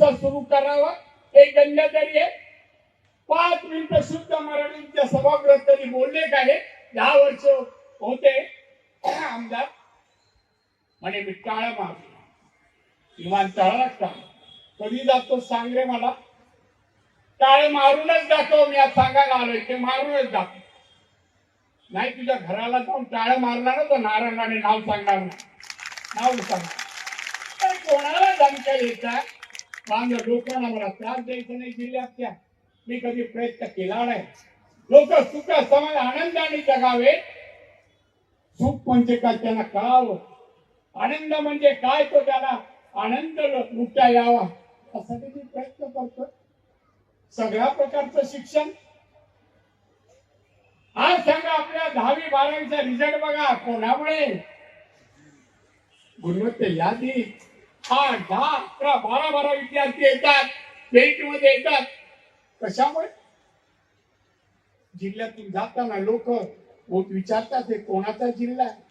कसा सुरू करावा हे गंगाधरी आहे पाच मिनिट शुद्ध मराठीच्या सभागृहात तरी बोलले काय दहा वर्ष होते. आमदार म्हणे मी टाळा मारतो. किमान टाळा कधी जातो सांग रे मला? टाळे मारूनच जातो मी आज सांगायला आलोय ते मारूनच जातो. नाही तुझ्या घराला जाऊन टाळे मारणार ना तर नारायणाने नाव सांगणार नाही. नाव सांगणार कोणाला धमक्या येतात चांगलं लोकांना मला त्रास द्यायचा नाही जिल्ह्यातल्या. मी कधी प्रयत्न केला नाही. लोक सुख समाज आनंदाने जगावे. सुख म्हणजे काय त्यांना कळावं. आनंद म्हणजे काय तो त्याला आनंद लुटता यावा. यासाठी मी प्रयत्न करतो सगळ्या प्रकारचं शिक्षण. आज सांगा आपल्या दहावी बारावीचा रिझल्ट बघा. कोणामुळे? गुणवत्ता यादी. आठ दहा अकरा बारा बारा विद्यार्थी येतात मेरिटमध्ये येतात. कशामुळे? जिल्ह्यातून जाताना लोक विचारतात हे कोणाचा जिल्हा आहे?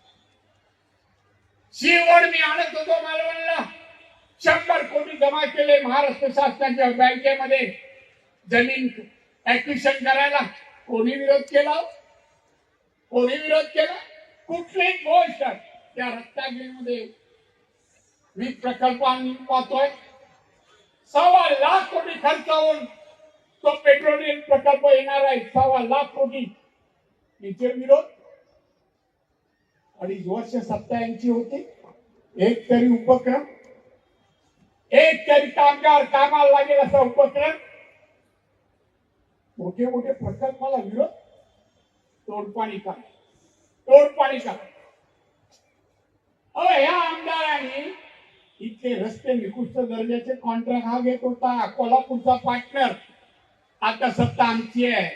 शिवड मी आणत होतो मालवणला. शंभर कोटी जमा केले महाराष्ट्र शासनाच्या बँकेमध्ये. जमीन ऍक्विशन करायला कोणी विरोध केला हो? कोणी विरोध केला? कुठलीही गोष्ट त्या रत्नागिरीमध्ये वीज प्रकल्प आणून पाहतोय सव्वा लाख कोटी खर्च होऊन तो पेट्रोलियम प्रकल्प येणार आहे. सव्वा लाख कोटी. याचे विरोध. अडीच वर्ष सत्ता यांची होती. एक तरी उपक्रम. एक तरी कामगार कामाला लागेल असा उपक्रम. मोठे मोठे प्रकल्पाला विरोध. तोडपाणी का तोडपाणी का ह्या ते रस्ते निकृष्ट दर्जाचे कॉन्ट्रॅक्ट हा घेत होता. कोल्हापूरचा पार्टनर आता सत्ता आमची आहे.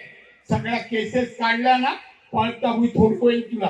सगळ्या केसेस काढल्या ना पळता हुई थोडको येईल तुला.